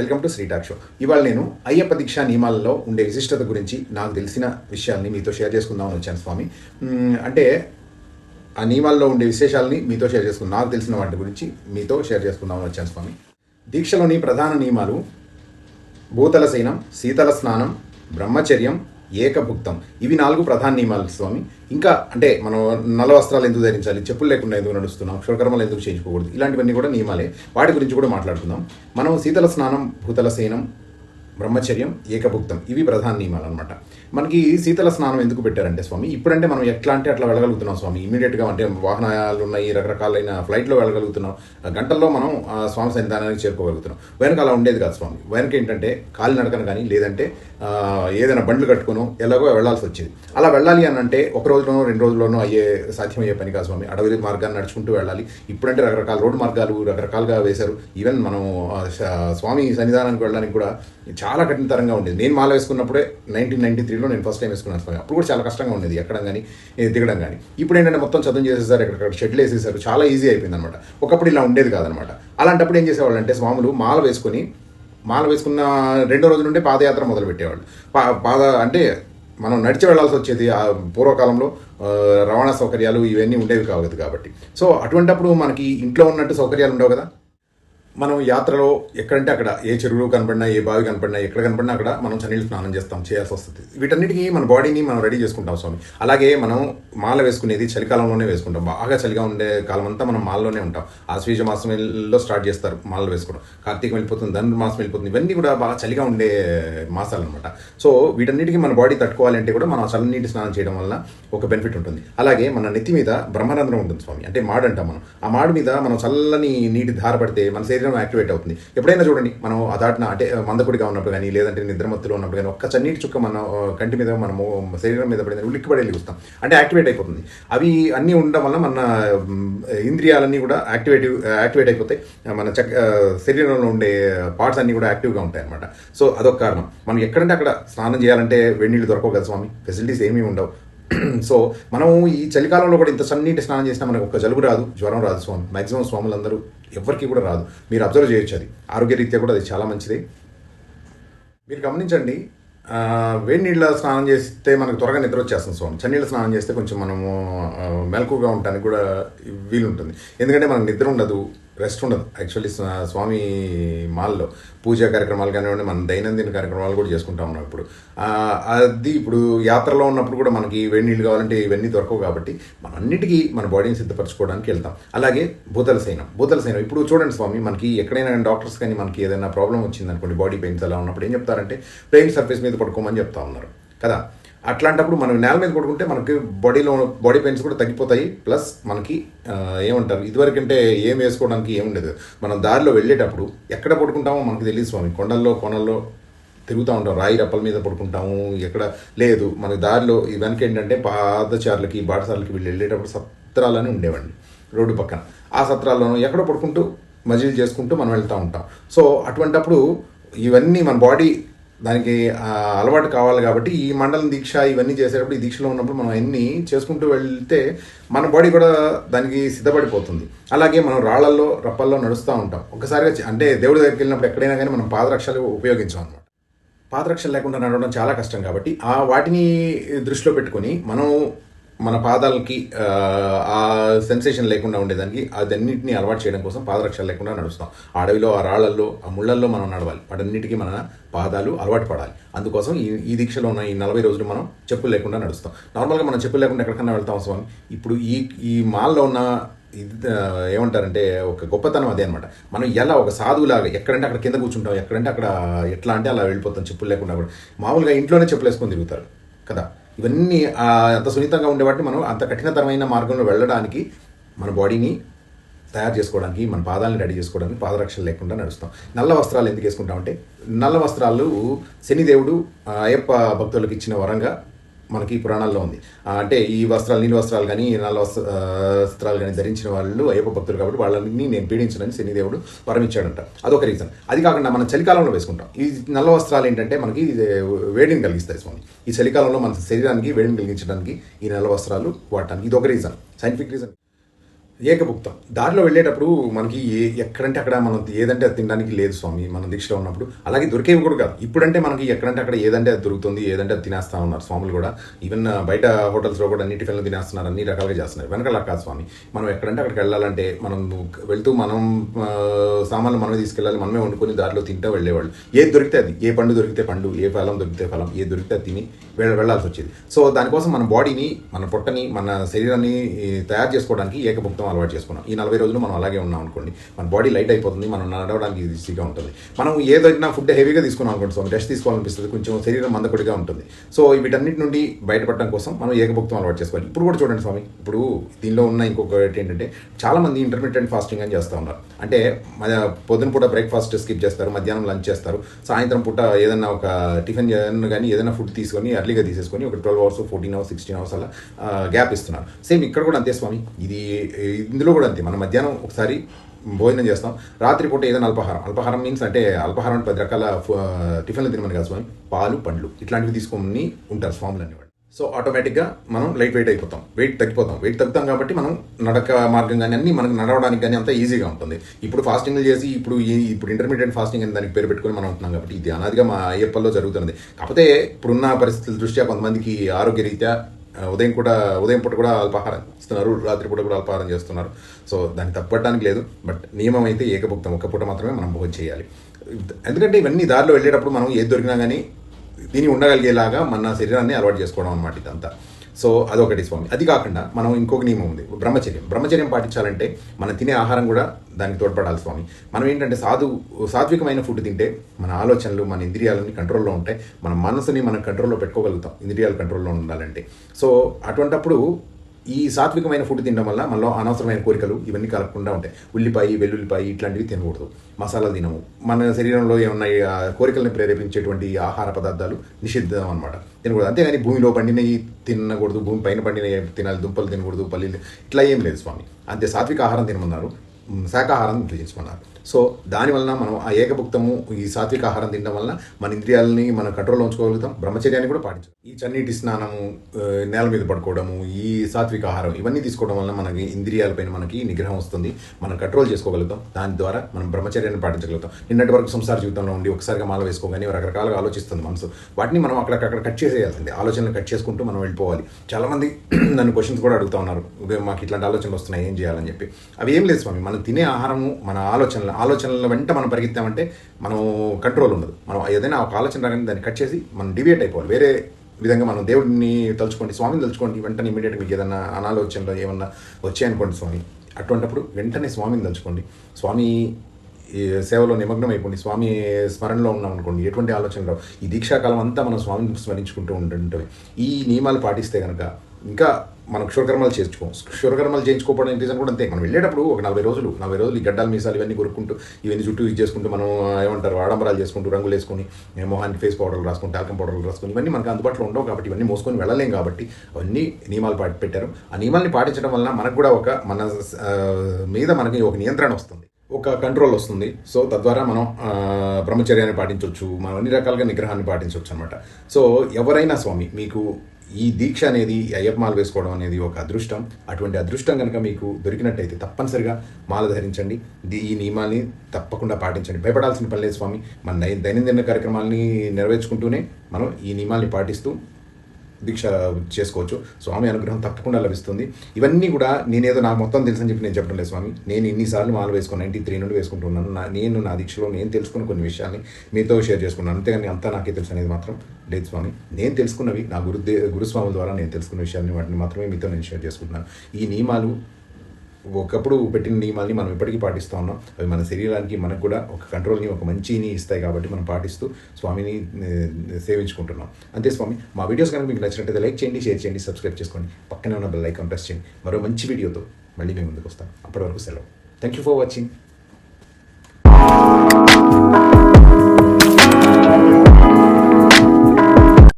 Welcome to Sri talk show. ఇవాళ నేను అయ్యప్ప దీక్షా నియమాలలో ఉండే విశిష్టత గురించి నాకు తెలిసిన విషయాల్ని మీతో షేర్ చేసుకుందామని వచ్చాను స్వామి. అంటే ఆ నియమాల్లో ఉండే విశేషాలని మీతో షేర్ చేసుకుందాం నాకు తెలిసిన వాటి గురించి మీతో షేర్ చేసుకుందామని వచ్చాను స్వామి. దీక్షలోని ప్రధాన నియమాలు భూతల శయనం శీతల స్నానం బ్రహ్మచర్యం ఏకభుక్తం. ఇవి నాలుగు ప్రధాన నియమాలు స్వామి. ఇంకా అంటే మనం నల్ల వస్త్రాలు ఎందుకు ధరించాలి? చెప్పులు లేకుండా ఎందుకు నడుస్తున్నాం? అక్షరకర్మలు ఎందుకు చేయించుకోకూడదు? ఇలాంటివన్నీ కూడా నియమాలే. వాటి గురించి కూడా మాట్లాడుకుందాం. మనం శీతల స్నానం భూతల శయనం బ్రహ్మచర్యం ఏకభుక్తం. ఇవి ప్రధాన నియమాలు అనమాట మనకి శీతల స్నానం ఎందుకు పెట్టారంటే స్వామి ఇప్పుడంటే మనం ఎట్లా అంటే అట్లా వెళ్ళగలుగుతున్నాం స్వామి. ఇమీడియట్గా అంటే వాహనాలు ఉన్నాయి రకరకాలైన ఫ్లైట్లో వెళ్ళగలుగుతున్నాం. గంటల్లో మనం స్వామి సన్నిధానానికి చేరుకోగలుగుతున్నాం. వెనక అలా ఉండేది కాదు స్వామి. వెనక ఏంటంటే కాలి నడకను కానీ లేదంటే ఏదైనా బండ్లు కట్టుకునో ఎలాగో వెళ్ళాల్సి వచ్చేది. అలా వెళ్ళాలి అని అంటే ఒక రోజులోనో రెండు రోజుల్లోనో అయ్యే సాధ్యమయ్యే పని కాదు స్వామి. అడవి మార్గాన్ని నడుచుకుంటూ వెళ్ళాలి. ఇప్పుడంటే రకరకాల రోడ్డు మార్గాలు రకరకాలుగా వేశారు. ఈవెన్ మనం స్వామి సన్నిధానానికి వెళ్ళడానికి కూడా చాలా చాలా కఠినతరంగా ఉండేది. నేను మాల వేసుకున్నప్పుడే నైన్టీన్ నైన్టీ త్రీలో నేను ఫస్ట్ టైం వేసుకున్నాను స్వామి. అప్పుడు కూడా చాలా కష్టంగా ఉండేది. ఎక్కడం కానీ దిగడం కానీ ఇప్పుడు ఏంటంటే మొత్తం చదువు చేసేసారు ఇక్కడ షెడ్లు వేసేసారు చాలా ఈజీ అయిపోయింది అనమాట ఒకప్పుడు ఇలా ఉండేది కాదనమాట అలాంటప్పుడు ఏం చేసేవాళ్ళు అంటే స్వాములు మాల వేసుకొని మాల వేసుకున్న రెండో రోజు నుండి పాదయాత్ర మొదలు పెట్టేవాళ్ళు పా పాద అంటే మనం నడిచి వెళ్ళాల్సి వచ్చేది ఆ పూర్వకాలంలో రవాణా సౌకర్యాలు ఇవన్నీ ఉండేవి కావద్దు కాబట్టి. సో అటువంటప్పుడు మనకి ఇంట్లో ఉన్నట్టు సౌకర్యాలు ఉండవు కదా? మనం యాత్రలో ఎక్కడంటే అక్కడ ఏ చెరువులు కనపడినా ఏ బావి కనపడినా ఎక్కడ కనపడినా అక్కడ మనం చన్నీళ్ళు స్నానం చేస్తాం చేయాల్సి వస్తుంది. వీటన్నిటికీ మన బాడీని మనం రెడీ చేసుకుంటాం స్వామి. అలాగే మనం మాల వేసుకునేది చలికాలంలోనే వేసుకుంటాం. బాగా చలిగా ఉండే కాలం అంతా మనం మాలలోనే ఉంటాం. ఆశ్వీజ మాసంలో స్టార్ట్ చేస్తారు మాలలు వేసుకోవడం. కార్తీకం వెళ్ళిపోతుంది ధనుర్మాసం వెళ్ళిపోతుంది ఇవన్నీ కూడా బాగా చలిగా ఉండే మాసాలు అనమాట సో వీటన్నిటికీ మన బాడీ తట్టుకోవాలంటే కూడా మనం చల్లనీటి స్నానం చేయడం వల్ల ఒక బెనిఫిట్ ఉంటుంది. అలాగే మన నెత్తి మీద బ్రహ్మరంధ్రం ఉంటుంది స్వామి. అంటే మాడు అంటాం మనం. ఆ మాడు మీద మనం చల్లని నీటి ధార పడితే మన శరీరం యాక్టివేట్ అవుతుంది. ఎప్పుడైనా చూడండి మనం అదాటిన దాటిన అంటే మందకుడిగా ఉన్నప్పుడు కానీ లేదంటే నిద్రమత్తులో ఉన్నప్పుడు కానీ ఒక్క చన్నీటి చుక్క మన కంటి మీద మనము శరీరం మీద పడింది ఉలిక్కిపడే చూస్తాం. అంటే యాక్టివేట్ అయిపోతుంది. అవి అన్నీ ఉండడం వల్ల మన ఇంద్రియాలన్నీ కూడా యాక్టివేట్ యాక్టివేట్ అయిపోతాయి. మన చక్ శరీరంలో ఉండే పార్ట్స్ అన్నీ కూడా యాక్టివ్గా ఉంటాయి అనమాట సో అదొక కారణం. మనం ఎక్కడంటే అక్కడ స్నానం చేయాలంటే వెన్నీళ్ళు దొరకవు కదా స్వామి. ఫెసిలిటీస్ ఏమీ ఉండవు. సో మనం ఈ చలికాలంలో కూడా ఇంత సన్నీటి స్నానం చేసినా మనకు ఒక జలుబు రాదు జ్వరం రాదు స్వామి. మ్యాక్సిమం స్వాములందరూ ఎవరికి కూడా రాదు. మీరు అబ్జర్వ్ చేయొచ్చు అది. ఆరోగ్యరీత్యా కూడా అది చాలా మంచిది. మీరు గమనించండి వేడి నీళ్ళ స్నానం చేస్తే మనకు త్వరగా నిద్ర వచ్చేస్తుంది సో చన్నీళ్ళ స్నానం చేస్తే కొంచెం మనము మెలకుగా ఉండడానికి కూడా వీలుంటుంది. ఎందుకంటే మనకు నిద్ర ఉండదు రెస్ట్ ఉండదు. యాక్చువల్లీ స్వామి మాల్లో పూజా కార్యక్రమాలు కానివ్వండి మన దైనందిన కార్యక్రమాలు కూడా చేసుకుంటా ఉన్నాం ఇప్పుడు. అది ఇప్పుడు యాత్రలో ఉన్నప్పుడు కూడా మనకి వేడి నీళ్ళు కావాలంటే ఇవన్నీ దొరకవు కాబట్టి మన అన్నిటికీ మన బాడీని సిద్ధపరచుకోవడానికి వెళ్తాం. అలాగే భూతల సైనం భూతల సైనం ఇప్పుడు చూడండి స్వామి మనకి ఎక్కడైనా డాక్టర్స్ కానీ మనకి ఏదైనా ప్రాబ్లం వచ్చిందనుకోండి బాడీ పెయిన్స్ అలా ఉన్నప్పుడు ఏం చెప్తారంటే ప్లెయిన్ సర్ఫేస్ మీద పడుకోమని చెప్తా ఉన్నారు. కదా? అట్లాంటప్పుడు మనం నేల మీద కొట్టుకుంటే మనకి బాడీలో బాడీ పెయిన్స్ కూడా తగ్గిపోతాయి. ప్లస్ మనకి ఏమంటారు? ఇదివరకంటే ఏం వేసుకోవడానికి ఏముండదు మనం దారిలో వెళ్ళేటప్పుడు ఎక్కడ పడుకుంటామో మనకు తెలియదు స్వామి. కొండల్లో కొనల్లో తిరుగుతూ ఉంటాం. రాయి రప్పల మీద పడుకుంటాము. ఎక్కడ లేదు. మన దారిలో వెనక ఏంటంటే పాదచారులకి బాటసార్లకి వీళ్ళు వెళ్ళేటప్పుడు సత్రాలని ఉండేవండి. రోడ్డు పక్కన. ఆ సత్రాల్లోనూ ఎక్కడో పడుకుంటూ మజిల్ చేసుకుంటూ మనం వెళ్తూ ఉంటాం. సో అటువంటప్పుడు ఇవన్నీ మన బాడీ దానికి అలవాటు కావాలి కాబట్టి ఈ మండలం దీక్ష ఇవన్నీ చేసేటప్పుడు ఈ దీక్షలో ఉన్నప్పుడు మనం అన్ని చేసుకుంటూ వెళ్తే మన బాడీ కూడా దానికి సిద్ధపడిపోతుంది. అలాగే మనం రాళ్ళల్లో రప్పల్లో నడుస్తూ ఉంటాం. ఒకసారిగా అంటే దేవుడి దగ్గరికి వెళ్ళినప్పుడు ఎక్కడైనా కానీ మనం పాదరక్షలు ఉపయోగించాం అనమాట పాదరక్షలు లేకుండా నడవడం చాలా కష్టం కాబట్టి ఆ వాటిని దృష్టిలో పెట్టుకొని మనం మన పాదాలకి ఆ, సెన్సేషన్ లేకుండా ఉండేదానికి అదన్నింటినీ అలవాటు చేయడం కోసం పాదరక్షలు లేకుండా నడుస్తాం. ఆ అడవిలో ఆ రాళ్ళల్లో ఆ ముళ్ళల్లో మనం నడవాలి. వాటన్నిటికీ మన పాదాలు అలవాటు పడాలి. అందుకోసం ఈ ఈ దీక్షలో ఉన్న ఈ నలభై రోజులు మనం చెప్పులు లేకుండా నడుస్తాం. నార్మల్గా మనం చెప్పులు లేకుండా ఎక్కడికన్నా వెళ్తాం స్వామి. ఇప్పుడు ఈ ఈ మాల్లో ఉన్న ఇది ఏమంటారంటే ఒక గొప్పతనం అదే అనమాట మనం ఎలా ఒక సాధువులాగా ఎక్కడంటే అక్కడ కింద కూర్చుంటాం ఎక్కడంటే అక్కడ ఎట్లా అంటే అలా వెళ్ళిపోతాం చెప్పులు లేకుండా కూడా. మామూలుగా ఇంట్లోనే చెప్పులు వేసుకొని తిరుగుతారు కదా. ఇవన్నీ అంత సున్నితంగా ఉండేవాటిని మనం అంత కఠినతరమైన మార్గంలో వెళ్ళడానికి మన బాడీని తయారు చేసుకోవడానికి మన పాదాలను రెడీ చేసుకోవడానికి పాదరక్షలు లేకుండా నడుస్తాం. నల్ల వస్త్రాలు ఎందుకు వేసుకుంటామంటే నల్ల వస్త్రాలు శనిదేవుడు అయ్యప్ప భక్తులకు ఇచ్చిన వరంగా మనకి పురాణాల్లో ఉంది. అంటే ఈ వస్త్రాలు నీళ్ళ వస్త్రాలు కానీ నల్ల వస్త్ర వస్త్రాలు కానీ ధరించిన వాళ్ళు అయ్యప్ప భక్తులు కాబట్టి వాళ్ళని నేను పీడించనని శనిదేవుడు వరం అదొక రీజన్ అది కాకుండా మనం చలికాలంలో వేసుకుంటాం. ఈ నల్ల వస్త్రాలు ఏంటంటే మనకి ఇది వేడిని కలిగిస్తాయి స్వామి. ఈ చలికాలంలో మన శరీరానికి వేడిని కలిగించడానికి ఈ నల్ల వస్త్రాలు వాడటానికి ఇది ఒక రీజన్ సైంటిఫిక్ రీజన్ ఏకభుక్తం. దారిలో వెళ్ళేటప్పుడు మనకి ఏ ఎక్కడంటే అక్కడ మనం ఏదంటే అది తినడానికి లేదు స్వామి మనం దీక్షలో ఉన్నప్పుడు. అలాగే దొరికేవి కూడా కాదు. ఇప్పుడంటే మనకి ఎక్కడంటే అక్కడ ఏదంటే అది దొరుకుతుంది ఏదంటే అది తినేస్తా ఉన్నారు స్వాములు కూడా. ఈవెన్ బయట హోటల్స్లో కూడా అన్ని టిఫిన్లు తినేస్తున్నారు అన్ని రకాలుగా చేస్తున్నారు. వెనకాల కాదు స్వామి. మనం ఎక్కడంటే అక్కడికి వెళ్ళాలంటే మనం వెళ్తూ మనం సామాన్లు మనమే తీసుకెళ్ళాలి మనమే వండుకొని దారిలో తింటూ వెళ్ళేవాళ్ళు. ఏది దొరికితే అది. ఏ పండు దొరికితే పండు ఏ ఫలం దొరికితే ఫలం ఏ దొరికితే అది తిని వెళ్ళాల్సి వచ్చేది. సో దానికోసం మన బాడీని మన పొట్టని మన శరీరాన్ని తయారు చేసుకోవడానికి ఏకభుక్తం అలవాటు చేసుకున్నాం. ఈ నలభై రోజులు మనం అలాగే ఉన్నాం అనుకోండి. మన బాడీ లైట్ అయిపోతుంది మనం నడవడానికి ఈజీగా ఉంటుంది. మనం ఏదైనా ఫుడ్ హెవీగా తీసుకున్నాం అనుకోండి సో రెస్ట్ తీసుకోవాలనిపిస్తుంది కొంచెం శరీరం మందకొడిగా ఉంటుంది. సో వీటన్నిటి నుండి బయటపడడం కోసం మనం ఏకభుక్తం అలవాటు చేసుకోవాలి. ఇప్పుడు కూడా చూడండి స్వామి ఇప్పుడు దీనిలో ఉన్న ఇంకొకటి ఏంటంటే చాలామంది ఇంటర్మీడియట్ ఫాస్టింగ్ అని చేస్తూ ఉన్నారు. అంటే పొద్దున పూట బ్రేక్ఫాస్ట్ స్కిప్ చేస్తారు మధ్యాహ్నం లంచ్ చేస్తారు. సాయంత్రం పూట ఏదైనా ఒక టిఫిన్ చేయను కానీ ఏదైనా ఫుడ్ తీసుకొని అర్లీగా తీసేసుకొని ఒక twelve hours fourteen hours sixteen hours అలా గ్యాప్ ఇస్తున్నారు. సేమ్ ఇక్కడ కూడా అంతే స్వామి. ఇది ఇందులో కూడా అంతే. మనం మధ్యాహ్నం ఒకసారి భోజనం చేస్తాం. రాత్రిపూట ఏదైనా అల్పాహారం. అల్పాహారం మీన్స్ అంటే అల్పాహారం అంటే పది రకాల టిఫిన్లు తినమని కాదు స్వామి. పాలు పండ్లు. ఇట్లాంటివి తీసుకొని ఉంటారు స్వాములు అనేవాడు సో ఆటోమేటిక్గా మనం లైట్ వెయిట్ అయిపోతాం. వెయిట్ తగ్గిపోతాం. వెయిట్ తగ్గుతాం కాబట్టి మనం నడక మార్గం కానీ అన్ని మనకు నడవడానికి కానీ అంతా ఈజీగా ఉంటుంది. ఇప్పుడు ఫాస్టింగ్లు చేసి ఇప్పుడు ఈ ఇప్పుడు ఇంటర్మీడియట్ ఫాస్టింగ్ అని దానికి పేరు పెట్టుకొని మనం ఉంటున్నాం కాబట్టి ఇది అనాదిగా మా అయ్యప్పల్లో జరుగుతున్నది. కాకపోతే ఇప్పుడున్న పరిస్థితుల దృష్ట్యా కొంతమందికి ఆరోగ్య రీత్యా ఉదయం కూడా ఉదయం పూట కూడా అల్పాహారం ఇస్తున్నారు రాత్రి పూట కూడా అల్పాహారం చేస్తున్నారు. సో దాన్ని తప్పడానికి లేదు. బట్ నియమం అయితే ఏకభుక్తం. ఒక పూట మాత్రమే మనం భోజనం చేయాలి. ఎందుకంటే ఇవన్నీ దారిలో వెళ్ళేటప్పుడు మనం ఏది దొరికినా కానీ దీన్ని ఉండగలిగేలాగా మన శరీరాన్ని అలవాటు చేసుకోవడం అనమాట ఇదంతా. సో అదొకటి స్వామి. అది కాకుండా మనం ఇంకొక నియమం ఉంది. బ్రహ్మచర్యం. బ్రహ్మచర్యం పాటించాలంటే మనం తినే ఆహారం కూడా దానికి తోడ్పడాలి స్వామి. మనం ఏంటంటే సాధు సాత్వికమైన ఫుడ్ తింటే మన ఆలోచనలు మన ఇంద్రియాలని కంట్రోల్లో ఉంటాయి. మన మనసుని మనం కంట్రోల్లో పెట్టుకోగలుగుతాం. ఇంద్రియాలు కంట్రోల్లో ఉండాలంటే. సో అటువంటప్పుడు ఈ సాత్వికమైన ఫుడ్ తినడం వల్ల మనలో అనవసరమైన కోరికలు ఇవన్నీ కలగకుండా ఉంటాయి. ఉల్లిపాయ వెల్లుల్లిపాయ ఇట్లాంటివి తినకూడదు. మసాలాలు తినము. మన శరీరంలో ఏమన్నా కోరికలను ప్రేరేపించేటువంటి ఆహార పదార్థాలు నిషిద్ధం అనమాట తినకూడదు. అంతేగాని భూమిలో పండినవి తినకూడదు. భూమి పైన పండినవి తినాలి. దుంపలు తినకూడదు. పల్లీలు ఇట్లా ఏం లేదు స్వామి. అంతే. సాత్విక ఆహారం తినమన్నారు. శాఖాహారం శాకాహారం ఉపయోగించుకున్నారు. సో దానివలన మనం ఆ ఏకభుక్తము ఈ సాత్విక ఆహారం తినడం వలన మన ఇంద్రియాలని మనం కంట్రోల్లో ఉంచుకోగలుగుతాం. బ్రహ్మచర్యాన్ని కూడా పాటించాలి ఈ చన్నీటి స్నానము నేల మీద పడుకోవడము ఈ సాత్విక ఆహారం ఇవన్నీ తీసుకోవడం వలన మనకి ఇంద్రియాలపైన మనకి నిగ్రహం వస్తుంది. మనం కంట్రోల్ చేసుకోగలుగుతాం. దాని ద్వారా మనం బ్రహ్మచర్యాన్ని పాటించగలుగుతాం. నిన్నటి వరకు సంసార జీవితంలో ఉండి ఒకసారిగా మాల వేసుకోగానే రకరకాలుగా ఆలోచిస్తుంది మనసు. వాటిని మనం అక్కడక్కడ కట్ చేసేయాల్సిందే. ఆలోచనలు కట్ చేసుకుంటూ మనం వెళ్ళిపోవాలి. చాలామంది నన్ను క్వశ్చన్స్ కూడా అడుగుతా ఉన్నారు. మాకు ఇట్లాంటి ఆలోచనలు వస్తున్నాయి. ఏం చేయాలని చెప్పి. అవి ఏం లేదు స్వామి. మనం తినే ఆహారము మన ఆలోచనలు ఆలోచనల వెంట మనం పరిగెత్తామంటే మనం కంట్రోల్ ఉండదు. మనం ఏదైనా ఒక ఆలోచన రాగానే దాన్ని కట్ చేసి మనం డివేట్ అయిపోవాలి. వేరే విధంగా మనం దేవుడిని తలుచుకోండి స్వామిని తలుచుకోండి వెంటనే ఇమీడియట్ మీకు ఏదైనా అనాలోచనలో ఏమన్నా వచ్చాయనుకోండి స్వామి అటువంటప్పుడు వెంటనే స్వామిని తలుచుకోండి. స్వామి ఈ సేవలో నిమగ్నం అయిపోండి. స్వామి స్మరణలో ఉన్నాం అనుకోండి. ఎటువంటి ఆలోచన రావు. ఈ దీక్షాకాలం అంతా మనం స్వామిని స్మరించుకుంటూ ఉంటుంటే ఈ నియమాలు పాటిస్తే కనుక ఇంకా మనం క్షురకర్మలు చేర్చుకోం. క్షురకర్మలు చేయించుకోవడం రీజన్ కూడా అంతే. మనం వెళ్ళేటప్పుడు ఒక నలభై రోజులు నలభై రోజులు ఈ గడ్డలు మీసాలు ఇవన్నీ కొరుక్కుంటూ ఇవన్నీ చుట్టూ ఇది చేసుకుంటూ మనం ఏమంటారు ఆడంబరాలు చేసుకుంటూ రంగులు వేసుకొని మొహాన్ని మొహానికి ఫేస్ పౌడర్లు రాసుకుని టాల్కం పౌడర్లు రాసుకుని ఇవన్నీ మనకు అందుబాటులో ఉండవు కాబట్టి ఇవన్నీ మోసుకొని వెళ్ళలేం కాబట్టి అవన్నీ నియమాలు పాటి పెట్టారు. ఆ నియమాల్ని పాటించడం వలన మనకు కూడా ఒక మన మీద మనకి ఒక నియంత్రణ వస్తుంది. ఒక కంట్రోల్ వస్తుంది. సో తద్వారా మనం బ్రహ్మచర్యాన్ని పాటించవచ్చు మనం అన్ని రకాలుగా నిగ్రహాన్ని పాటించవచ్చు అనమాట సో ఎవరైనా స్వామి మీకు ఈ దీక్ష అనేది అయ్యప్పమాలు అయ్యప్ప మాల వేసుకోవడం అనేది ఒక అదృష్టం. అటువంటి అదృష్టం కనుక మీకు దొరికినట్టయితే తప్పనిసరిగా మాల ధరించండి. దీ- ఈ నియమాల్ని తప్పకుండా పాటించండి. భయపడాల్సిన పని లేదు స్వామి. మన దైనందిన కార్యక్రమాల్ని నెరవేర్చుకుంటూనే మనం ఈ నియమాల్ని పాటిస్తూ దీక్ష చేసుకోవచ్చు. స్వామి అనుగ్రహం తప్పకుండా లభిస్తుంది. ఇవన్నీ కూడా నేనేదో నాకు మొత్తం తెలుసని చెప్పి నేను చెప్పడం లేదు స్వామి. నేను ఇన్నిసార్లు మాలు వేసుకుని నైంటీ త్రీ నుండి వేసుకుంటున్నాను నా నేను నా దీక్షలో నేను తెలుసుకున్న కొన్ని విషయాల్ని మీతో షేర్ చేసుకున్నాను. అంతేగాని అంతా నాకే తెలుసు అనేది మాత్రం లేదు స్వామి. నేను తెలుసుకున్నవి నా గురుదే గురుస్వాముల ద్వారా నేను తెలుసుకున్న విషయాన్ని వాటిని మాత్రమే మీతో నేను షేర్ చేసుకుంటున్నాను. ఈ నియమాలు ఒకప్పుడు పెట్టిన నియమాల్ని మనం ఇప్పటికీ పాటిస్తూ ఉన్నాం. అవి మన శరీరానికి మనకు కూడా ఒక కంట్రోల్ని ఒక మంచిని ఇస్తాయి కాబట్టి మనం పాటిస్తూ స్వామిని సేవించుకుంటున్నాం. అంతే స్వామి మా వీడియోస్ కనుక మీకు నచ్చినట్టయితే లైక్ చేయండి షేర్ చేయండి సబ్స్క్రైబ్ చేసుకోండి. పక్కనే ఉన్న బెల్ ఐకాన్ ప్రెస్ చేయండి. మరో మంచి వీడియోతో మళ్ళీ మేము ముందుకు వస్తాం. అప్పటి వరకు సెలవు. Thank you for watching